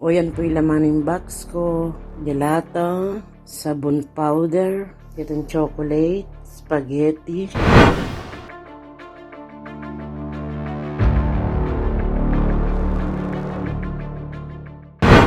O yan po yung laman ng box ko. Gelato, sabon powder, itong chocolate, spaghetti.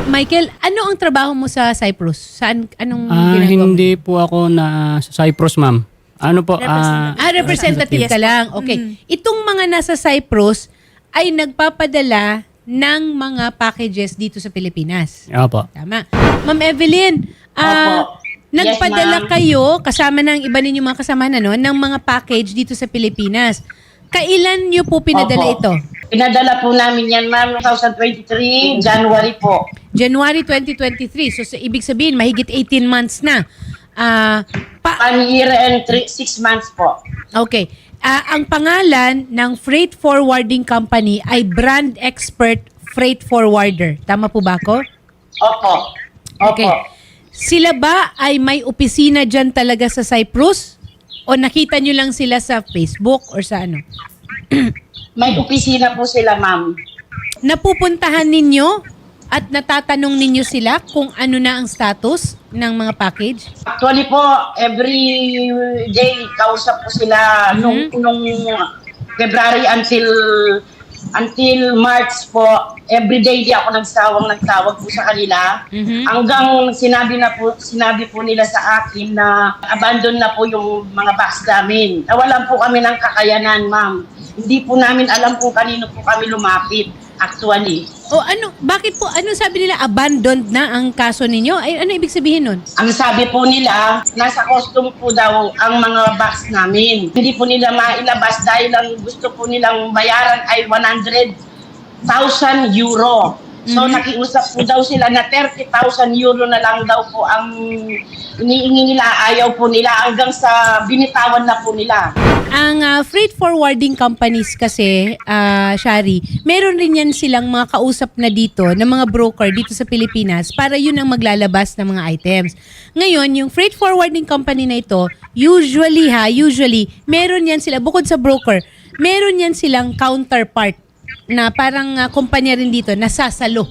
Michael, ano ang trabaho mo sa Cyprus? Saan, anong Ah, ginagawa mo? hindi po ako na sa Cyprus, ma'am. Ano po? ah, Ah, representative ka lang. Okay. Itong mga nasa Cyprus ay nagpapadala ng mga packages dito sa Pilipinas. Opo. Tama. Ma'am Evelyn, ah, Opo. nagpadala Yes, ma'am. kayo, kasama ng iba ninyong mga kasama na no, ng mga package dito sa Pilipinas. Kailan niyo po pinadala Opo. ito? Pinadala po namin yan, ma'am, 2023, January po. January 2023. So, sa ibig sabihin, mahigit 18 months na. Ah, pa- One year and three, six months po. Okay. Ah, ang pangalan ng freight forwarding company ay Brand Expert Freight Forwarder. Tama po ba ako? Opo. Opo. Okay. Sila ba ay may opisina dyan talaga sa Cyprus? O nakita nyo lang sila sa Facebook or sa ano? May opisina po sila, ma'am. Napupuntahan ninyo at natatanong ninyo sila kung ano na ang status ng mga package? Actually po, every day, kausap po sila nung, Mm-hmm. nung February until until March po, every day di ako nagsawang nagtawag po sa kanila. Mhm. Hanggang sinabi na po, sinabi po nila sa akin na abandon na po yung mga box namin. Nawalan po kami ng kakayanan, ma'am. Hindi po namin alam kung kanino po kami lumapit actually. O ano, bakit po, ano sabi nila, abandoned na ang kaso ninyo? Ay, ano ibig sabihin nun? Ang sabi po nila, nasa custom po daw ang mga box namin. Hindi po nila mailabas dahil ang gusto po nilang bayaran ay 100,000 euro. So Mhm. nakiusap po daw sila na 30,000 euro na lang daw po ang iniingi nila, ayaw po nila hanggang sa binitawan na po nila. Ang ah, freight forwarding companies kasi, ah, Shari, meron rin yan silang mga kausap na dito, ng mga broker dito sa Pilipinas para yun ang maglalabas ng mga items. Ngayon, yung freight forwarding company na ito, usually ha, usually, meron yan sila, bukod sa broker, meron yan silang counterpart na parang ah, kumpanya rin dito, nasasalo.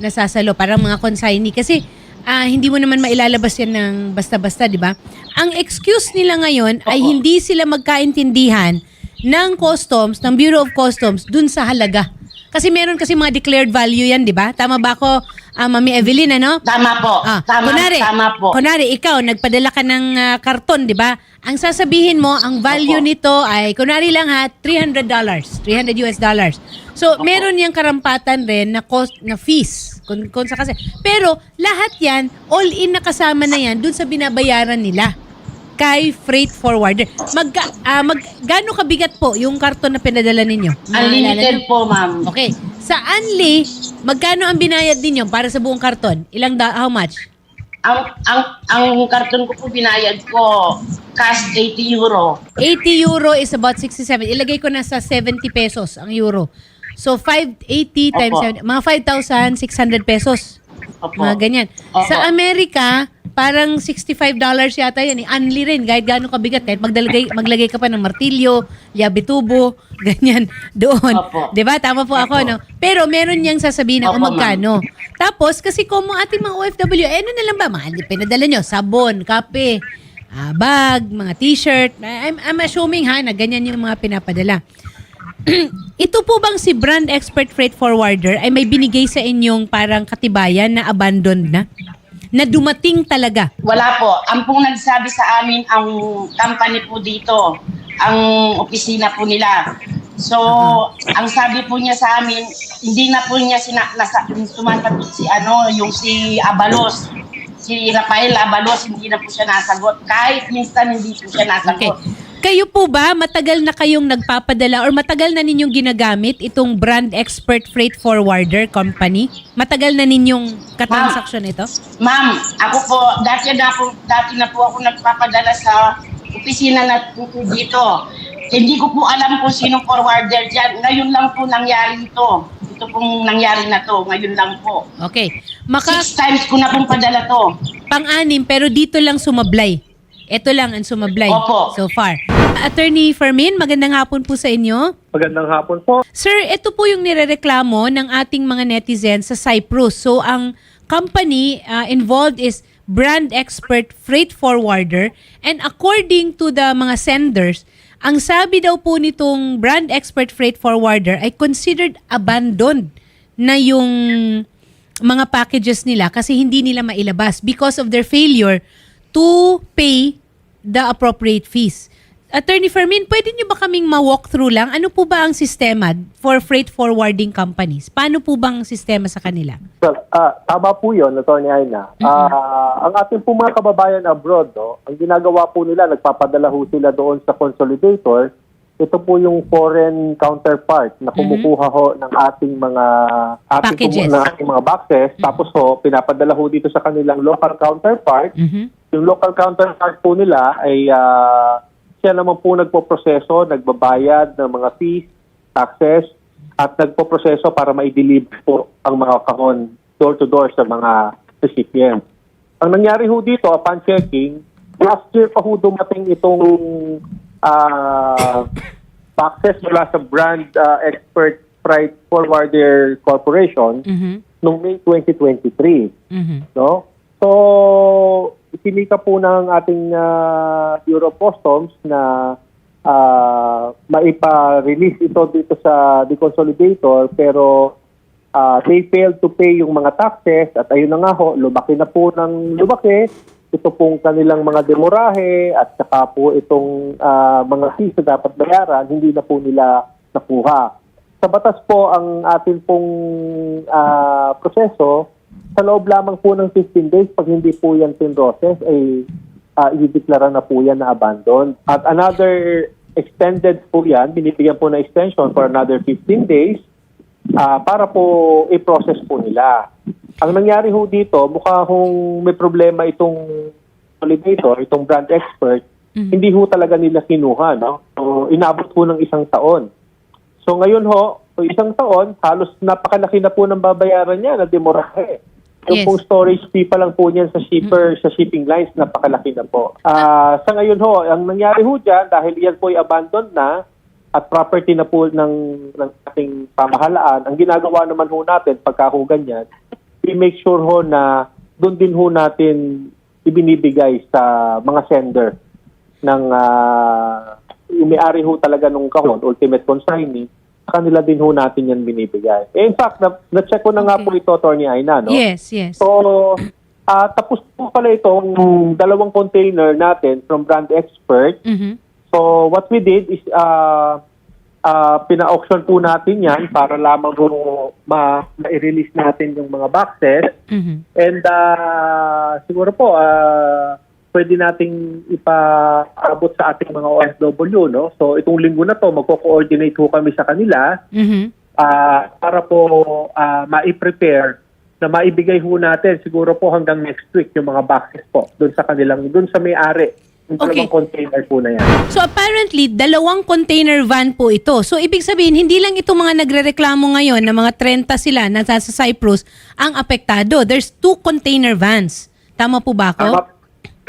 Nasasalo, parang mga consignee. Kasi ah, hindi mo naman mailalabas yan ng basta-basta, di ba? Ang excuse nila ngayon ay hindi sila magkaintindihan ng customs, ng Bureau of Customs, dun sa halaga. Kasi meron kasi mga declared value yan, di ba? Tama ba ako, ah, Mami Evelyn, ano? Tama po. Ah, tama, kunwari, tama po. Kunwari, ikaw, nagpadala ka ng ah, karton, di ba? Ang sasabihin mo, ang value Opo. nito ay, kunwari lang ha, $300. 300 US dollars. So, meron niyang karampatan rin na cost, na fees. Kung, kung sa kasi. Pero, lahat yan, all in na kasama na yan dun sa binabayaran nila kay freight forwarder. Mag, ah, mag, gaano kabigat po yung karton na pinadala ninyo? Naalala niyo? Unlimited po, ma'am. Okay. Sa Anli, magkano ang binayad ninyo para sa buong karton? Ilang da- how much? Ang, ang, ang karton ko po binayad ko, cash 80 euro. 80 euro is about 67. Ilagay ko na sa 70 pesos ang euro. So 580 times Opo. 7, mga 5,600 pesos. Opo. Mga ganyan. Opo. Sa Amerika, parang 65 dollars yata yan. eh. Unli rin, kahit gaano kabigat. Kahit magdalagay, maglagay ka pa ng martilyo, yabitubo, ganyan, doon. Opo. 'Di ba Tama po ako, Opo. no? Pero meron niyang sasabihin na kung magkano. Tapos, kasi kung mga ating mga OFW, eh, ano na lang ba? Mga pinadala nyo, sabon, kape, ah, bag, mga t-shirt. I'm, I'm assuming ha, na ganyan yung mga pinapadala. Ito po bang si Brand Expert Freight Forwarder ay may binigay sa inyong parang katibayan na abandoned na? Na dumating talaga? Wala po. Ang pong nagsabi sa amin ang company po dito, ang opisina po nila. So, ang sabi po niya sa amin, hindi na po niya sina, nasa, sumasagot si ano, yung si Abalos. Si Rafael Abalos, hindi na po siya nasagot. Kahit minsan hindi po siya Okay. Kayo po ba, matagal na kayong nagpapadala or matagal na ninyong ginagamit itong Brand Expert Freight Forwarder Company? Matagal na ninyong katransaksyon ito? Ma'am, ako po, dati na po, dati na po ako nagpapadala sa opisina na po dito. Hindi ko po alam kung sinong forwarder dyan. Ngayon lang po nangyari ito. Ito pong nangyari na to. Ngayon lang po. Okay. Maka Six times ko na pong padala to. pang-anim pero dito lang sumablay. Ito lang ang sumablay Opo. so far. Attorney Fermin, magandang hapon po sa inyo. Magandang hapon po. Sir, ito po yung nirereklamo ng ating mga netizens sa Cyprus. So, ang company uh, involved is Brand Expert Freight Forwarder and according to the mga senders, ang sabi daw po nitong Brand Expert Freight Forwarder ay considered abandoned na yung mga packages nila kasi hindi nila mailabas because of their failure to pay the appropriate fees. Attorney Fermin, pwede niyo ba kaming ma-walk through lang? Ano po ba ang sistema for freight forwarding companies? Paano po bang sistema sa kanila? Well, ah, tama po yun, Atty. Aina. Ah, ang ating po mga kababayan abroad, no, ang ginagawa po nila, nagpapadala ho sila doon sa consolidator. Ito po yung foreign counterpart na kumukuha ho ng ating mga ating Packages. ng ating mga boxes. Tapos ho, pinapadala ho dito sa kanilang local counterpart. Mhm. Yung local counterpart po nila ay ah, siya naman po nagpo-proseso, nagbabayad ng mga fees, taxes, at nagpo-proseso para ma-deliver po ang mga kahon door-to-door sa mga recipients. Ang nangyari ho dito, upon checking, last year pa ho dumating itong ah, boxes mula sa brand ah, expert freight forwarder corporation Mhm. noong May 2023 Mhm. no? So, isinika po ng ating uh, Bureau Customs na ah, maipa-release ito dito sa deconsolidator pero ah, they failed to pay yung mga taxes at ayun na nga ho, lumaki na po ng lumaki ito pong kanilang mga demorahe at saka po itong ah, mga fees na dapat bayaran, hindi na po nila nakuha. Sa batas po, ang atin pong ah, proseso, sa loob lamang po ng 15 days, pag hindi po yan pinroses, ay uh, idideklara na po yan na abandoned. At another extended po yan, binibigyan po na extension for another 15 days ah, para po i-process po nila. Ang nangyari ho dito, mukha hong may problema itong validator, itong brand expert, hindi ho talaga nila kinuha. No? So, inabot po ng isang taon. So ngayon ho, so isang taon, halos napakalaki na po ng babayaran niya na demorahe. Yung Yes. pong storage fee pa lang po niyan sa shipper, sa shipping lines, napakalaki na po. Ah, sa ngayon ho, ang nangyari ho dyan, dahil yan po ay abandoned na, at property na po ng, ng ating pamahalaan, ang ginagawa naman ho natin, pagka ho ganyan, we make sure ho na doon din ho natin ibinibigay sa mga sender ng uh, may-ari ho talaga nung kahon, ultimate consignee, sa kanila din ho natin yan binibigay. Eh, in fact, na, na-check ko na nga Okay. po ito, Attorney Aina, no? Yes, yes. So, ah, tapos po pala itong dalawang container natin from Brand Expert. Mhm. So, what we did is uh, uh, pina-auction po natin yan para lamang po ma- ma-release natin yung mga boxes. Mhm. And uh, siguro po, uh, pwede nating ipaabot sa ating mga OFW, no? So, itong linggo na to, magko-coordinate po kami sa kanila Mhm. ah, para po ah, ma-prepare na maibigay ho natin siguro po hanggang next week yung mga boxes po doon sa kanilang, doon sa may-ari. Yung Okay. container po na yan. So apparently, dalawang container van po ito. So ibig sabihin, hindi lang itong mga nagrereklamo ngayon na mga 30 sila na sa Cyprus ang apektado. There's two container vans. Tama po ba ako? Tama,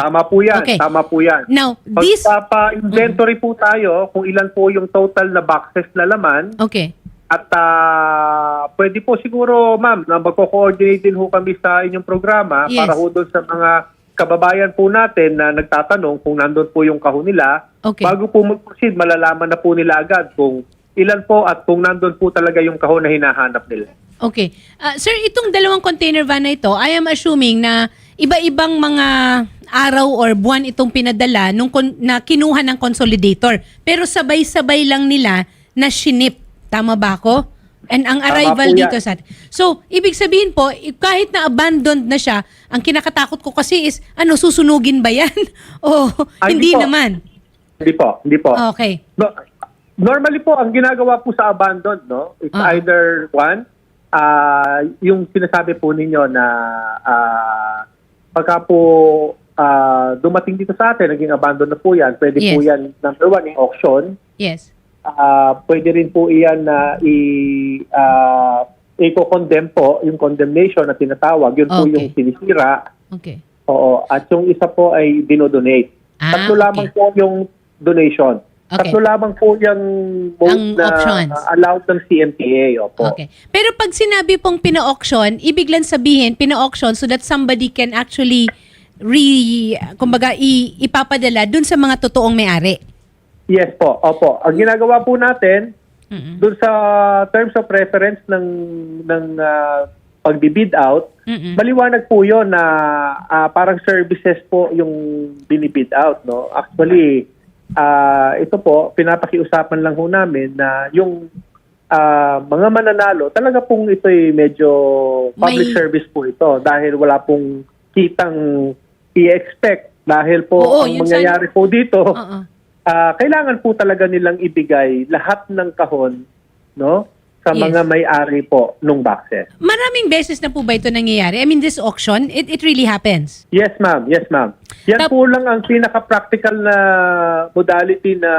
tama po yan. Okay. Tama po yan. Now, this... Pagpapa-inventory po tayo kung ilan po yung total na boxes na laman Okay. at ah, pwede po siguro ma'am na magko-coordinate din ho kami sa inyong programa Yes. para ho doon sa mga kababayan po natin na nagtatanong kung nandun po yung kahon nila. Okay. Bago po mag-proceed, malalaman na po nila agad kung ilan po at kung nandun po talaga yung kahon na hinahanap nila. Okay. Ah, sir, itong dalawang container van na ito, I am assuming na iba-ibang mga araw or buwan itong pinadala nung kon- na kinuha ng consolidator. Pero sabay-sabay lang nila na shinip. Tama ba ako? And ang arrival dito sa So, ibig sabihin po, kahit na abandoned na siya, ang kinakatakot ko kasi is, ano, susunugin ba yan? o Ay, hindi hindi po. naman? Hindi po, hindi po. Okay. No, normally po, ang ginagawa po sa abandoned, no, it's Ah. either one, ah yung sinasabi po ninyo na ah pagka po ah, dumating dito sa atin, naging abandoned na po yan, pwede po Yes. yan, number one, yung auction. Yes. Ah, pwede rin po iyan na i ah, i-condemn po, yung condemnation na tinatawag, yun po Okay. yung sinisira. Okay. Oo, at yung isa po ay dinodonate. Ah, Tatlo okay. lamang po yung donation. Okay. Tatlo lamang po yung mode Ang na options. uh, allowed ng CMTA. Opo. Okay. Pero pag sinabi pong pina-auction, ibig lang sabihin pina-auction so that somebody can actually re kumbaga i, ipapadala dun sa mga totoong may-ari. Yes po. Opo. Ang ginagawa po natin, Mm-mm. dun sa terms of reference ng ng uh, pagbi-bid out, Mm-mm. maliwanag po 'yon na ah, parang services po yung binibid out, no? Actually, ah, ito po pinapakiusapan lang ho namin na yung ah, mga mananalo, talaga pong ito'y medyo public May- service po ito dahil wala pong kitang i-expect dahil po Oo, ang yun sa- mangyayari po dito Oo. Ah, kailangan po talaga nilang ibigay lahat ng kahon no sa Yes. mga may-ari po nung boxes. Maraming beses na po ba ito nangyayari? I mean, this auction, it, it really happens. Yes, ma'am. Yes, ma'am. Yan Tap- po lang ang pinaka-practical na modality na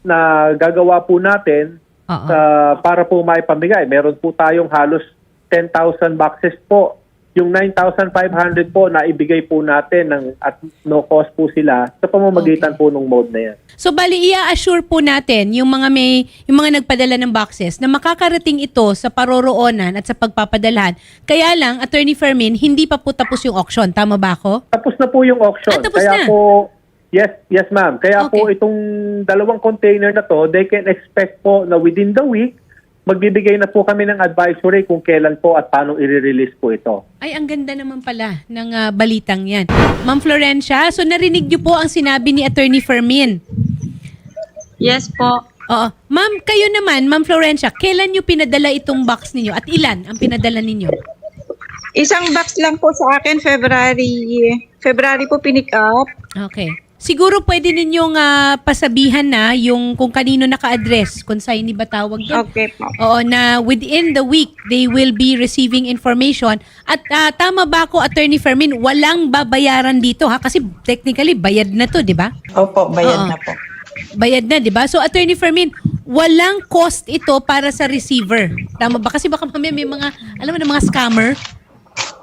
na gagawa po natin Oo. sa para po maipamigay. Meron po tayong halos 10,000 boxes po. Yung 9,500 po na ibigay po natin ng at no cost po sila sa pamamagitan po ng mode na yan. So bali i-assure po natin yung mga may yung mga nagpadala ng boxes na makakarating ito sa paroroonan at sa pagpapadalhan. Kaya lang Attorney Fermin, hindi pa po tapos yung auction, tama ba ako? Tapos na po yung auction. Ah, tapos Kaya na? po, yes, yes ma'am. Kaya po Okay. itong dalawang container na to, they can expect po na within the week, magbibigay na po kami ng advisory kung kailan po at paano i-release po ito. Ay, ang ganda naman pala ng ah, balitang yan. Ma'am Florencia, so narinig niyo po ang sinabi ni Attorney Fermin. Yes po. Oo. Ma'am, kayo naman, Ma'am Florencia, kailan niyo pinadala itong box ninyo at ilan ang pinadala ninyo? Isang box lang po sa akin, February. February po pinick up. Okay. Siguro pwede ninyong ah, pasabihan na yung kung kanino naka-address, kung saan ba tawag doon. Okay po. Oo, na within the week, they will be receiving information. At ah, tama ba ako, Attorney Fermin, walang babayaran dito ha? Kasi technically, bayad na to, di ba? Opo, bayad Oo. na po. Bayad na, di ba? So, Attorney Fermin, walang cost ito para sa receiver. Tama ba? Kasi baka mamaya may mga, alam mo na, mga scammer.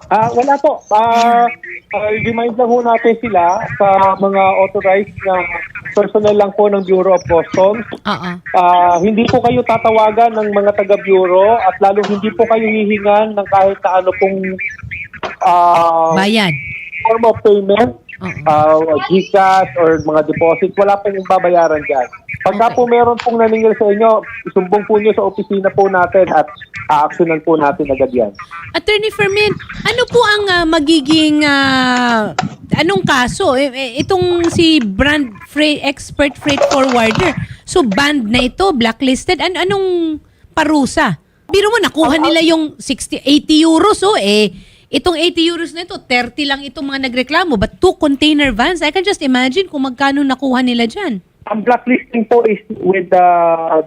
Ah, wala po. Ah, ah, remind lang ho natin sila sa mga authorized na personnel lang po ng Bureau of Customs. Oo. Ah, hindi po kayo tatawagan ng mga taga-bureau at lalo hindi po kayo hihingan ng kahit na ano pong ah, Bayad. form of payment. Uh, GCash or mga deposit, wala pong babayaran dyan. Pagka Okay. po meron pong naningil sa inyo, isumbong po nyo sa opisina po natin at a-actionan po natin agad yan. Attorney Fermin, ano po ang ah, magiging ah, anong kaso? Eh, eh, itong si brand freight expert freight forwarder. So banned na ito, blacklisted. An anong parusa? Biro mo nakuha nila yung 60 80 euros oh eh itong 80 euros na ito, 30 lang itong mga nagreklamo. But two container vans, I can just imagine kung magkano nakuha nila dyan. Ang blacklisting po is with the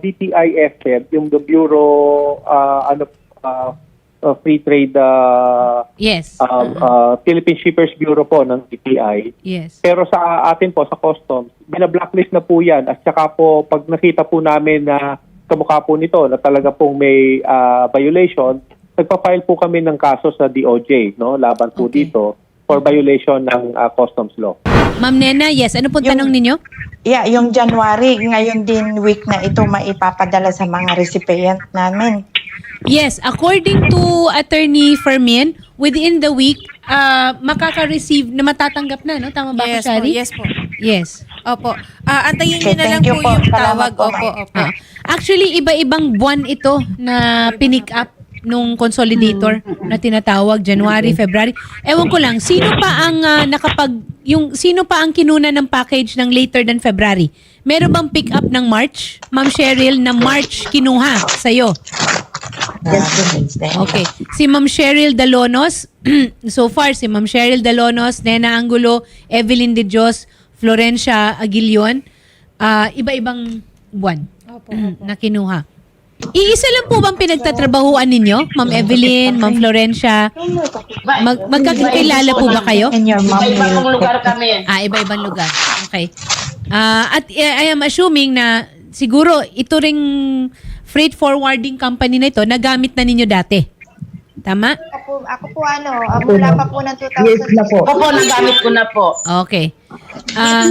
DTIFF, yung the Bureau uh, ano uh, uh, Free Trade uh, Yes. uh, uh, Philippine Shippers Bureau po ng DTI. yes. Pero sa atin po, sa customs, bina-blacklist na po yan. At saka po, pag nakita po namin na kamukha po nito na talaga pong may ah, violation, nagpa-file po kami ng kaso sa DOJ, no? Laban po Okay. dito for violation ng ah, customs law. Ma'am Nena, yes. Ano pong Yung- tanong ninyo? Yeah, yung January, ngayon din week na ito maipapadala sa mga recipient namin. Yes, according to Attorney Fermin, within the week, uh, makaka-receive na matatanggap na, no? Tama ba Yes po, yes po. Yes. Opo. Ah, antayin Okay, niyo na lang po, po. yung Salamat tawag. po, Opo, opo. Ah. Actually, iba-ibang buwan ito na pinick up nung consolidator na tinatawag January, February. Ewan ko lang, sino pa ang ah, nakapag yung sino pa ang kinuna ng package ng later than February? Meron bang pick up ng March? Ma'am Cheryl, na March kinuha sa'yo? Yes, Wednesday. Okay. Si Ma'am Cheryl Dalonos, so far si Ma'am Cheryl Dalonos, Nena Angulo, Evelyn De Dios, Florencia Aguilion, ah, iba-ibang buwan na kinuha. Iisa lang po bang pinagtatrabahuan ninyo? Ma'am Evelyn, Ma'am Florencia? Mag magkakilala po ba kayo? And your mom will lugar kami. Ah, iba-ibang lugar. Okay. Ah, at I I am assuming na siguro ito ring freight forwarding company na ito nagamit na ninyo dati. Tama? Ako po, ako po ano, ah, mula pa po ng 2000. Opo, nagamit ko na po. Okay. Ah,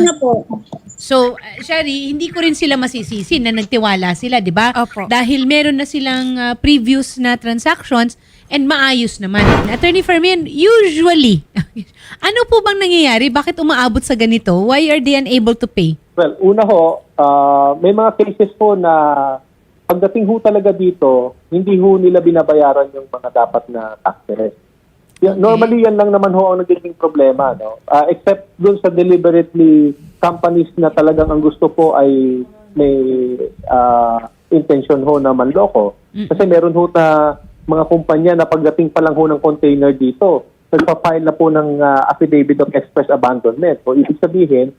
So, uh, Shari, hindi ko rin sila masisisi na nagtiwala sila, di ba? Opo. Dahil meron na silang uh, previous na transactions and maayos naman. Attorney Fermin, usually, ano po bang nangyayari? Bakit umaabot sa ganito? Why are they unable to pay? Well, una ho, ah, may mga cases po na pagdating ho talaga dito, hindi ho nila binabayaran yung mga dapat na taxes. Yan- Normally, yan lang naman ho ang nagiging problema. No? Ah, except dun sa deliberately companies na talagang ang gusto po ay may ah, intention ho na manloko. Kasi meron ho na mga kumpanya na pagdating pa lang ho ng container dito, nagpa-file na po ng ah, affidavit of express abandonment. So, ibig sabihin,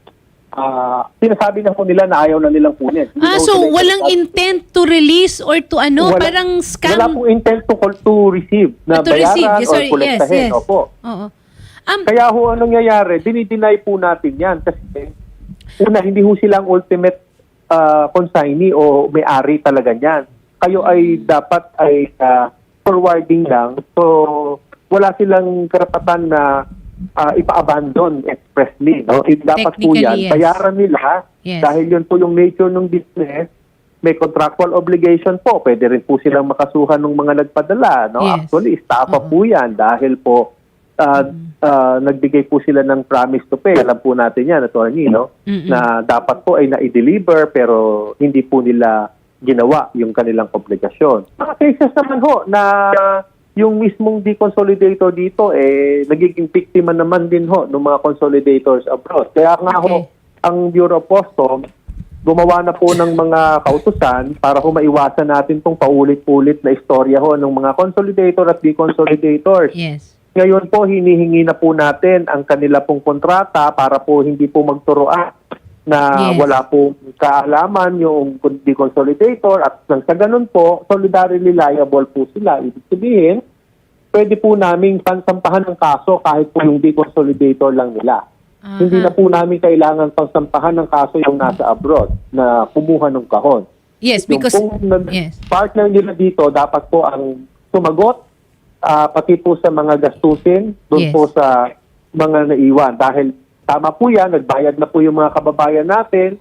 ah sinasabi na po nila na ayaw na nilang kunin. Hindi Ah, so walang interesado. intent to release or to ano, Wala- parang scam? Wala pong intent to, call to receive na Ah, to bayaran receive. Yes, or sorry. Yes, kolektahin. yes. Opo. Oo. Um, Kaya ho, anong nangyayari, dinideny po natin yan kasi una, hindi ho silang ultimate uh, consignee o may-ari talaga niyan. Kayo ay dapat ay ah, forwarding lang. So, wala silang karapatan na ah, ipa-abandon expressly. No? Eh, dapat po yan. yes. Bayaran nila Yes. dahil yun po yung nature ng business may contractual obligation po. Pwede rin po silang makasuhan ng mga nagpadala. No? Yes. Actually, estafa Oo. po yan dahil po ah, ah, nagbigay po sila ng promise to pay. Alam po natin yan, attorney, no? Mm-mm. na dapat po ay na-deliver pero hindi po nila ginawa yung kanilang obligasyon. Mga cases naman ho na yung mismong deconsolidator dito eh nagiging biktima naman din ho ng mga consolidators abroad. Kaya nga ho Okay. ang Bureau of Customs gumawa na po ng mga kautusan para ho maiwasan natin tong paulit-ulit na istorya ho ng mga consolidator at deconsolidators. yes. Ngayon po, hinihingi na po natin ang kanila pong kontrata para po hindi po magturoan na Yes. wala pong kaalaman yung deconsolidator at nang sa ganun po, solidarily liable po sila. Ibig sabihin, pwede po naming pansampahan ng kaso kahit po yung deconsolidator lang nila. Aha. Hindi na po namin kailangan pangsampahan ng kaso yung nasa abroad na kumuha ng kahon. Yes, Yung because nag- yes. partner nila dito dapat po ang sumagot ah, pati po sa mga gastusin doon Yes. po sa mga naiwan. Dahil tama po yan nagbayad na po yung mga kababayan natin.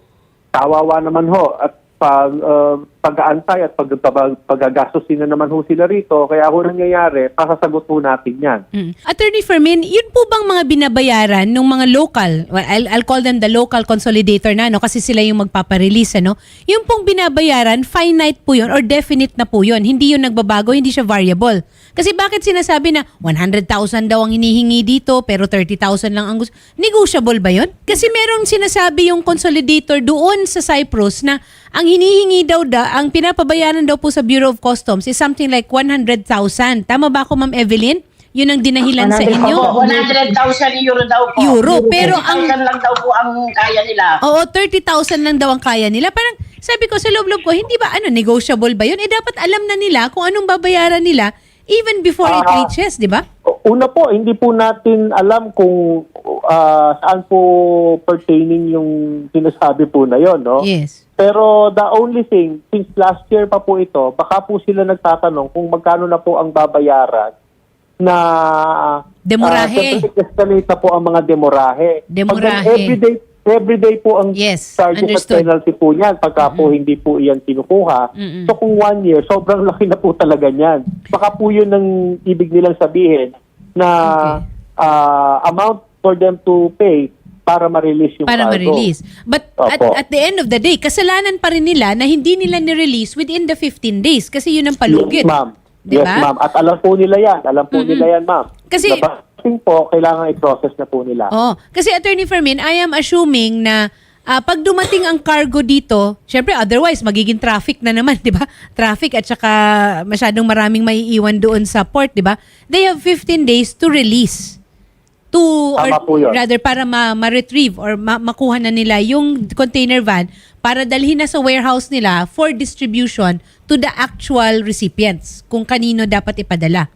Kawawa naman ho. At pag ah, pag-aantay at pag, pag, pagagastusin na naman ho sila rito kaya ho nangyayari pasasagot po natin yan Mm. Attorney Fermin, yun po bang mga binabayaran ng mga local, well, I'll, I'll call them the local consolidator na, no? kasi sila yung magpaparelease, ano? Yung pong binabayaran, finite po yun or definite na po yun. Hindi yun nagbabago, hindi siya variable. Kasi bakit sinasabi na 100,000 daw ang hinihingi dito pero 30,000 lang ang gusto? Negotiable ba yun? Kasi merong sinasabi yung consolidator doon sa Cyprus na ang hinihingi daw da, ang pinapabayaran daw po sa Bureau of Customs is something like 100,000. Tama ba ako, Ma'am Evelyn? Yun ang dinahilan sa inyo? Opo, 100,000 euro daw po. Euro, pero ang- 1,000 lang daw po ang kaya nila. Oo, 30,000 lang daw ang kaya nila. Parang sabi ko sa loob-loob ko, hindi ba ano, negotiable ba yun? Eh dapat alam na nila kung anong babayaran nila even before it Ah. reaches, di ba? Una po, hindi po natin alam kung ah, saan po pertaining yung sinasabi po na yon, no? Yes. Pero the only thing, since last year pa po ito, baka po sila nagtatanong kung magkano na po ang babayaran na Demorahe. uh, escalate na po ang mga demorahe. Demorahe. Pag everyday, everyday po ang Yes, charges understood. at penalty po niyan pagka po hindi po iyan kinukuha. Mm-mm. So kung one year, sobrang laki na po talaga niyan. Baka po yun ang ibig nilang sabihin na ah, amount for them to pay para ma-release yung Para cargo. ma-release. But at, Opo. at the end of the day, kasalanan pa rin nila na hindi nila ni-release within the 15 days kasi yun ang palugit. Yes, ma'am. Di Yes, ma'am. At alam po nila yan. Alam po nila yan, ma'am. Kasi- Nabasing po, kailangan i-process na po nila. Oh, kasi Attorney Fermin, I am assuming na ah, pag dumating ang cargo dito, syempre otherwise magiging traffic na naman, 'di ba? Traffic at saka masyadong maraming maiiwan doon sa port, 'di ba? They have 15 days to release to Tama or po yun. rather para ma- ma-retrieve or ma- makuha na nila yung container van para dalhin na sa warehouse nila for distribution to the actual recipients kung kanino dapat ipadala.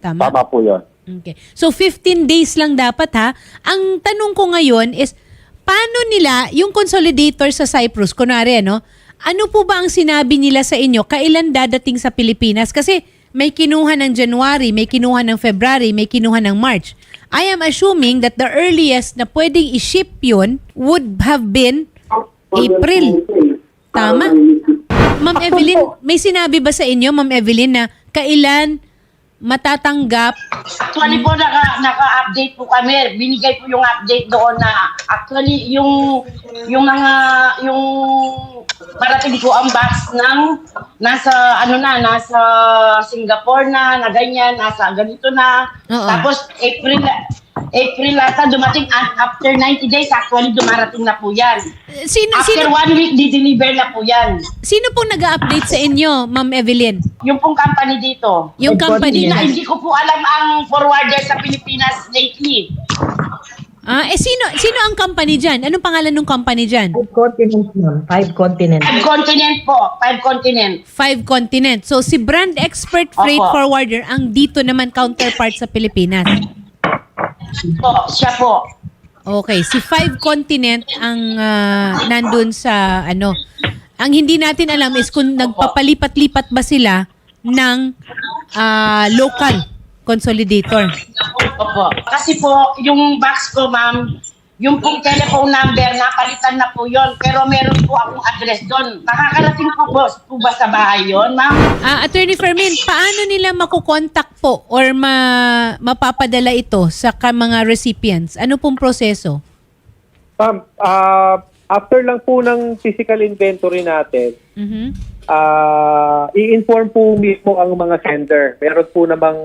Tama? Tama po yun. Okay. So 15 days lang dapat ha. Ang tanong ko ngayon is paano nila yung consolidator sa Cyprus, kunwari ano, ano po ba ang sinabi nila sa inyo kailan dadating sa Pilipinas? Kasi may kinuha ng January, may kinuha ng February, may kinuha ng March. I am assuming that the earliest na pwedeng i-ship yun would have been April. Tama? Ma'am Evelyn, may sinabi ba sa inyo, Ma'am Evelyn, na kailan matatanggap Actually po, naka, naka-update po kami. Binigay po yung update doon na actually yung yung mga yung parating po ang box ng nasa ano na, nasa Singapore na, na ganyan, nasa ganito na. Oo. Tapos April April ata dumating at after 90 days actually dumarating na po yan. Sino, After sino, one week, di-deliver na po yan. sino pong nag-update sa inyo, Ma'am Evelyn? Yung pong company dito. Yung company Hindi, na, hindi ko po alam ang forwarder sa Pilipinas lately. Ah, eh sino sino ang company diyan? Anong pangalan ng company diyan? Five continents ma'am. Five continents. Five continent po. Five continent. Five Continent. So si Brand Expert Freight Opo. Forwarder ang dito naman counterpart sa Pilipinas. Po, siya po. Okay, si Five Continent ang ah, nandun sa ano. Ang hindi natin alam is kung nagpapalipat-lipat ba sila ng ah, local consolidator. Opo. Kasi po, yung box ko, ma'am, yung pong telephone number, napalitan na po yon Pero meron po akong address doon. Nakakarating po, boss, po ba sa bahay yon ma'am? Ah, Attorney Fermin, paano nila makukontak po or ma mapapadala ito sa ka- mga recipients? Ano pong proseso? Ma'am, ah, after lang po ng physical inventory natin, Mhm. ah i-inform po mismo ang mga sender. Meron po namang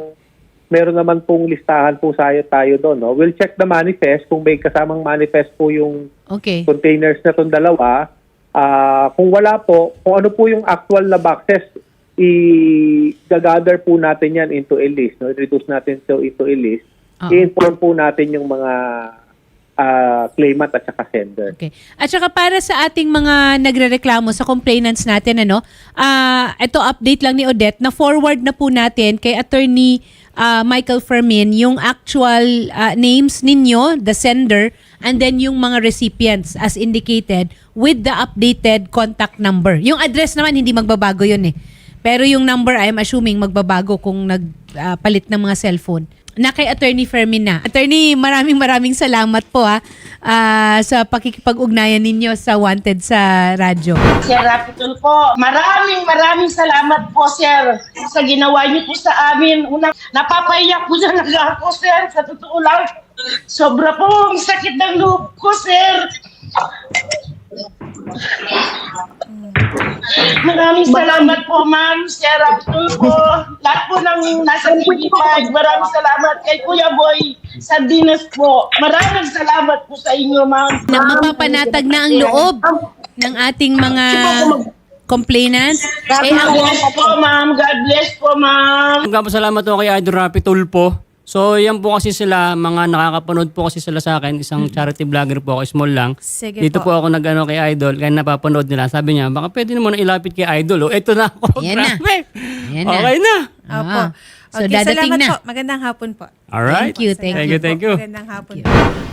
meron naman pong listahan po tayo tayo doon, no. We'll check the manifest kung may kasamang manifest po yung Okay. containers na tong dalawa. Ah, kung wala po, kung ano po yung actual na boxes, i-gather po natin yan into a list, no. Reduce natin to into a list. Oo. I-inform po natin yung mga ah, claimant at saka sender. Okay. At saka para sa ating mga nagrereklamo sa complainants natin ano, ah ito update lang ni Odette na forward na po natin kay attorney ah, Michael Fermin yung actual ah, names ninyo, the sender and then yung mga recipients as indicated with the updated contact number. Yung address naman hindi magbabago yun eh. Pero yung number I'm assuming magbabago kung nagpalit ng mga cellphone na kay Attorney Fermin na. Attorney, maraming maraming salamat po ha ah, sa pakikipag-ugnayan ninyo sa Wanted sa radyo. Sir Rapitul po, maraming maraming salamat po, sir, sa ginawa niyo po sa amin. Una, napapaiyak po na lang ako, sir, sa totoo lang. Sobra po ang sakit ng loob ko, sir. Maraming salamat po, ma'am, Sir Rapitul po. Lahat po ng nasa TV5, maraming salamat kay Kuya Boy sa Dinas po. Maraming salamat po sa inyo, ma'am. Na mapapanatag na ang loob ng ating mga complainants. God Eh, ang, bless po, ma'am. God bless po, ma'am. Salamat po kay Idol Rapi Tulpo. So, yan po kasi sila, mga nakakapanood po kasi sila sa akin. Isang charity vlogger po ako, small lang. Sige Dito po, po. ako nag-ano kay Idol, kaya napapanood nila. Sabi niya, baka pwede naman ilapit kay Idol. O, eto na ako. Ayan na. Grabe. Ayan na. Okay na. Opo. Ah, so, okay, dadating salamat na. po. Magandang hapon po. Alright. Thank you, thank Thank you, thank you. Magandang hapon po.